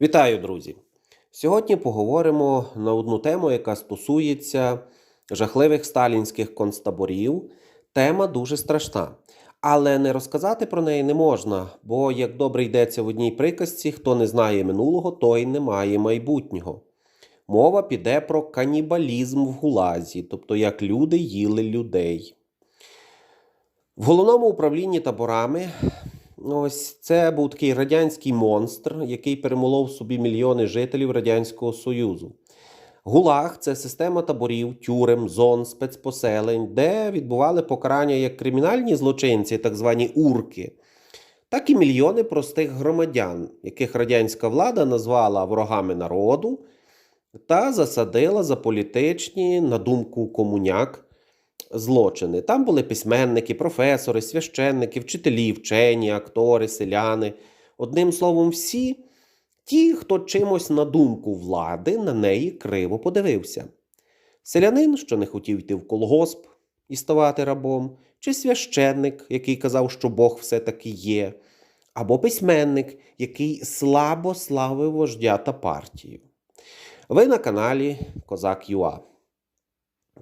Вітаю, друзі! Сьогодні поговоримо на одну тему, яка стосується жахливих сталінських концтаборів. Тема дуже страшна. Але не розказати про неї не можна, бо, як добре йдеться в одній приказці, хто не знає минулого, той не має майбутнього. Мова піде про канібалізм в гулазі, тобто як люди їли людей. В головному управлінні таборами ось це був такий радянський монстр, який перемолов собі мільйони жителів Радянського Союзу. ГУЛАГ це система таборів, тюрем, зон, спецпоселень, де відбували покарання як кримінальні злочинці, так звані урки, так і мільйони простих громадян, яких радянська влада назвала ворогами народу та засадила за політичні, на думку комуняк, злочини. Там були письменники, професори, священники, вчителі, вчені, актори, селяни. Одним словом, всі ті, хто чимось на думку влади, на неї криво подивився. Селянин, що не хотів йти в колгосп і ставати рабом, чи священник, який казав, що Бог все-таки є, або письменник, який слабо славив вождя та партію. Ви на каналі Козак Юа.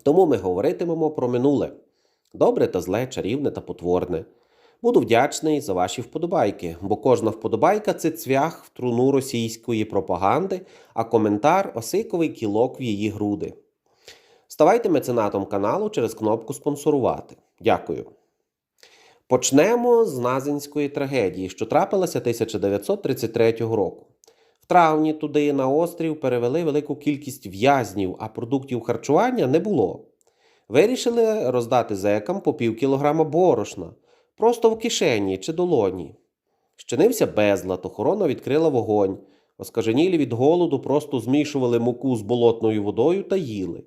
Тому ми говоритимемо про минуле добре та зле, чарівне та потворне. Буду вдячний за ваші вподобайки, бо кожна вподобайка це цвях в труну російської пропаганди, а коментар осиковий кілок в її груди. Ставайте меценатом каналу через кнопку спонсорувати. Дякую. Почнемо з Назинської трагедії, що трапилася 1933 року. В травні туди на острів перевели велику кількість в'язнів, а продуктів харчування не було. Вирішили роздати зекам по пів кілограма борошна, просто в кишені чи долоні. Щинився безлад, охорона відкрила вогонь. Оскаженілі від голоду просто змішували муку з болотною водою та їли.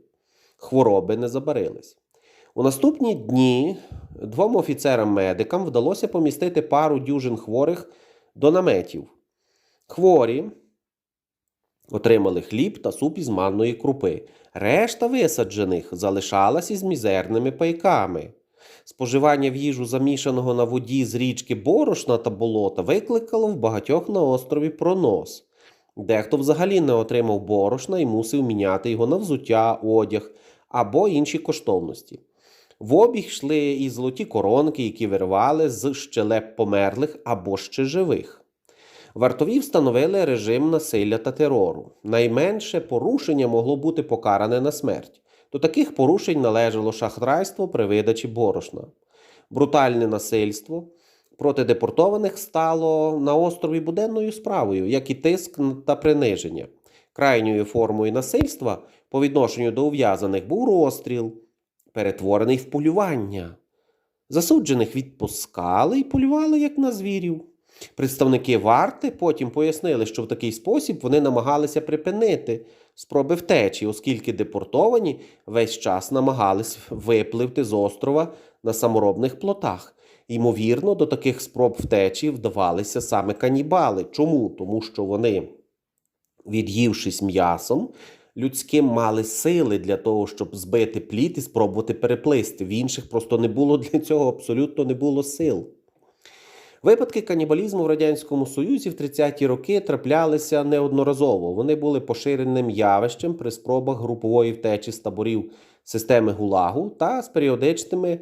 Хвороби не забарились. У наступні дні двом офіцерам-медикам вдалося помістити пару дюжин хворих до наметів. Хворі отримали хліб та суп із манної крупи. Решта висаджених залишалась із мізерними пайками. Споживання в їжу замішаного на воді з річки борошна та болота викликало в багатьох на острові пронос. Дехто взагалі не отримав борошна і мусив міняти його на взуття, одяг або інші коштовності. В обіг йшли і золоті коронки, які вирвали з щелеп померлих або ще живих. Вартові встановили режим насилля та терору. Найменше порушення могло бути покаране на смерть. До таких порушень належало шахрайство при видачі борошна. Брутальне насильство проти депортованих стало на острові буденною справою, як і тиск та приниження. Крайньою формою насильства по відношенню до ув'язаних був розстріл, перетворений в полювання. Засуджених відпускали і полювали як на звірів. Представники варти потім пояснили, що в такий спосіб вони намагалися припинити спроби втечі, оскільки депортовані весь час намагались випливти з острова на саморобних плотах. Ймовірно, до таких спроб втечі вдавалися саме канібали. Чому? Тому що вони, від'ївшись м'ясом, людським мали сили для того, щоб збити плід і спробувати переплисти. В інших просто не було для цього абсолютно не було сил. Випадки канібалізму в Радянському Союзі в 30-ті роки траплялися неодноразово. Вони були поширеним явищем при спробах групової втечі з таборів системи ГУЛАГу та з періодичними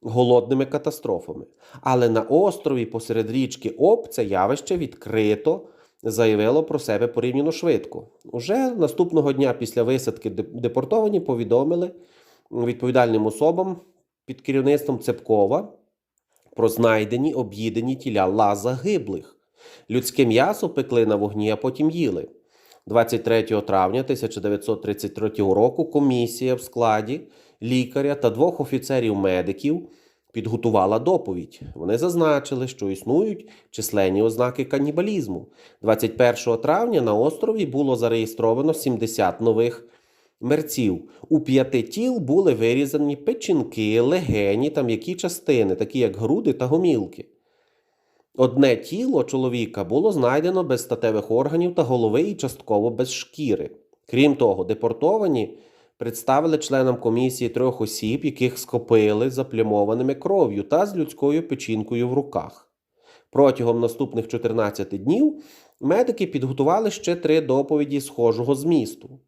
голодними катастрофами. Але на острові посеред річки Об це явище відкрито заявило про себе порівняно швидко. Уже наступного дня після висадки депортовані повідомили відповідальним особам під керівництвом Цепкова про знайдені об'їдені тіля ла загиблих. Людське м'ясо пекли на вогні, а потім їли. 23 травня 1933 року комісія в складі лікаря та двох офіцерів-медиків підготувала доповідь. Вони зазначили, що існують численні ознаки канібалізму. 21 травня на острові було зареєстровано 70 нових мерців. У п'яти тіл були вирізані печінки, легені та м'які частини, такі як груди та гомілки. Одне тіло чоловіка було знайдено без статевих органів та голови і частково без шкіри. Крім того, депортовані представили членам комісії трьох осіб, яких скопили заплямованими кров'ю та з людською печінкою в руках. Протягом наступних 14 днів медики підготували ще три доповіді схожого змісту.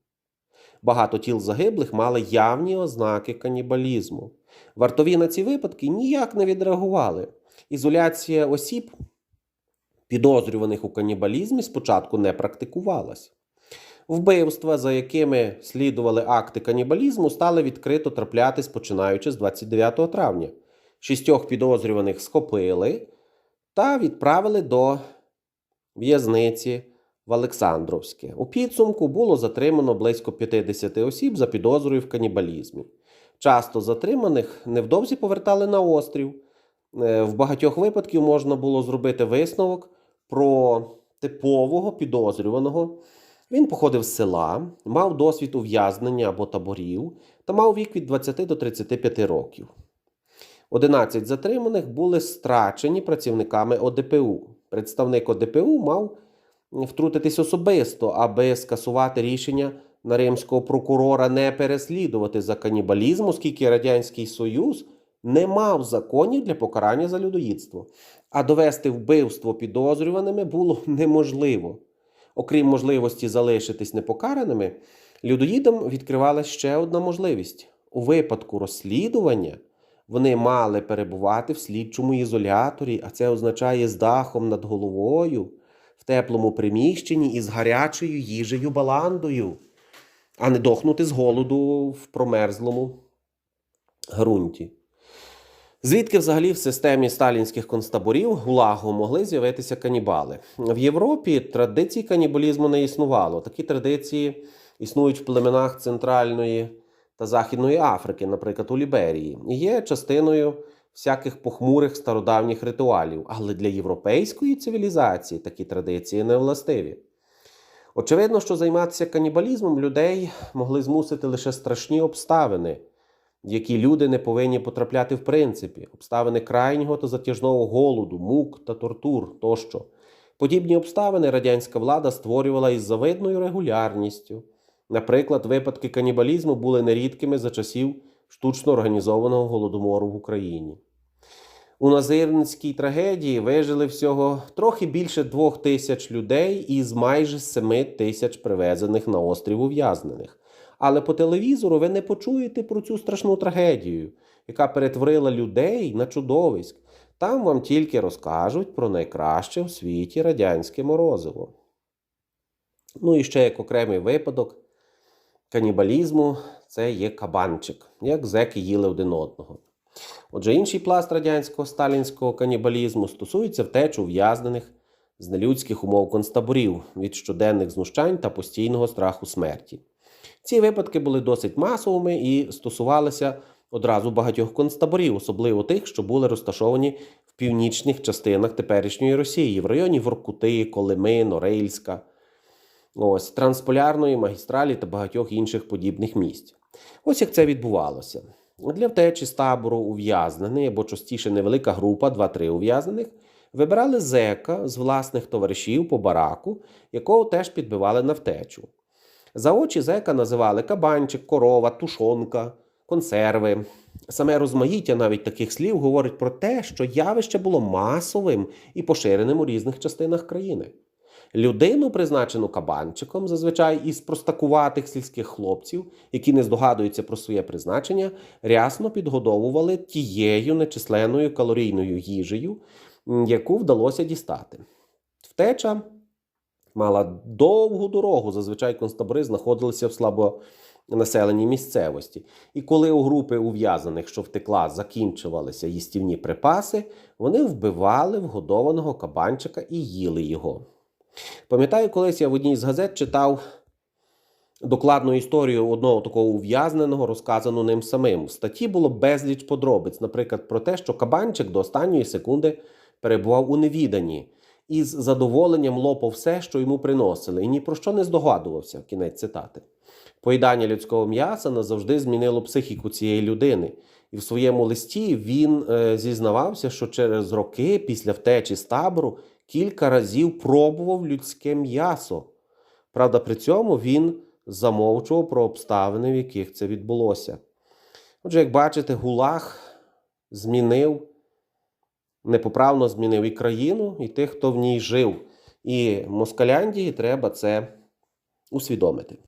Багато тіл загиблих мали явні ознаки канібалізму. Вартові на ці випадки ніяк не відреагували. Ізоляція осіб, підозрюваних у канібалізмі, спочатку не практикувалась. Вбивства, за якими слідували акти канібалізму, стали відкрито траплятись починаючи з 29 травня. Шістьох підозрюваних схопили та відправили до в'язниці в Олександровське. У підсумку було затримано близько 50 осіб за підозрою в канібалізмі. Часто затриманих невдовзі повертали на острів. Е, В багатьох випадків можна було зробити висновок про типового підозрюваного. Він походив з села, мав досвід ув'язнення або таборів та мав вік від 20 до 35 років. 11 затриманих були страчені працівниками ОДПУ. Представник ОДПУ мав втрутитись особисто, аби скасувати рішення на римського прокурора не переслідувати за канібалізм, оскільки Радянський Союз не мав законів для покарання за людоїдство. А довести вбивство підозрюваними було неможливо. Окрім можливості залишитись непокараними, людоїдам відкривалася ще одна можливість. У випадку розслідування вони мали перебувати в слідчому ізоляторі, а це означає з дахом над головою, в теплому приміщенні і з гарячою їжею баландою, а не дохнути з голоду в промерзлому ґрунті. Звідки взагалі в системі сталінських концтаборів ГУЛАГу могли з'явитися канібали? В Європі традицій канібалізму не існувало. Такі традиції існують в племенах Центральної та Західної Африки, наприклад, у Ліберії, і є частиною всяких похмурих стародавніх ритуалів. Але для європейської цивілізації такі традиції не властиві. Очевидно, що займатися канібалізмом людей могли змусити лише страшні обставини, які люди не повинні потрапляти в принципі, обставини крайнього та затяжного голоду, мук та тортур тощо. Подібні обставини радянська влада створювала із завидною регулярністю. Наприклад, випадки канібалізму були нерідкими за часів штучно організованого голодомору в Україні. У Назирницькій трагедії вижили всього трохи більше двох тисяч людей із майже семи тисяч привезених на острів ув'язнених. Але по телевізору ви не почуєте про цю страшну трагедію, яка перетворила людей на чудовиськ. Там вам тільки розкажуть про найкраще в світі радянське морозиво. Ну і ще як окремий випадок канібалізму це є кабанчик, як зеки їли один одного. Отже, інший пласт радянського сталінського канібалізму стосується втеч ув'язнених з нелюдських умов концтаборів від щоденних знущань та постійного страху смерті. Ці випадки були досить масовими і стосувалися одразу багатьох концтаборів, особливо тих, що були розташовані в північних частинах теперішньої Росії, в районі Воркути, Колими, Норильська, ось, Трансполярної магістралі та багатьох інших подібних місць. Ось як це відбувалося. Для втечі з табору ув'язнений або частіше невелика група, 2-3 ув'язнених, вибирали зека з власних товаришів по бараку, якого теж підбивали на втечу. За очі зека називали кабанчик, корова, тушонка, консерви. Саме розмаїття навіть таких слів говорить про те, що явище було масовим і поширеним у різних частинах країни. Людину, призначену кабанчиком, зазвичай із простакуватих сільських хлопців, які не здогадуються про своє призначення, рясно підгодовували тією нечисленною калорійною їжею, яку вдалося дістати. Втеча мала довгу дорогу. Зазвичай концтабори знаходилися в слабонаселеній місцевості. І коли у групи ув'язаних, що втекла, закінчувалися їстівні припаси, вони вбивали вгодованого кабанчика і їли його. Пам'ятаю, колись я в одній з газет читав докладну історію одного такого ув'язненого, розказану ним самим. В статті було безліч подробиць, наприклад, про те, що кабанчик до останньої секунди перебував у невіданні і з задоволенням лопав все, що йому приносили, і ні про що не здогадувався. Кінець цитати. Поїдання людського м'яса назавжди змінило психіку цієї людини. І в своєму листі він е, зізнавався, що через роки після втечі з табору кілька разів пробував людське м'ясо. Правда, при цьому він замовчував про обставини, в яких це відбулося. Отже, як бачите, Гулах змінив, непоправно змінив і країну, і тих, хто в ній жив. І Москаляндії треба це усвідомити.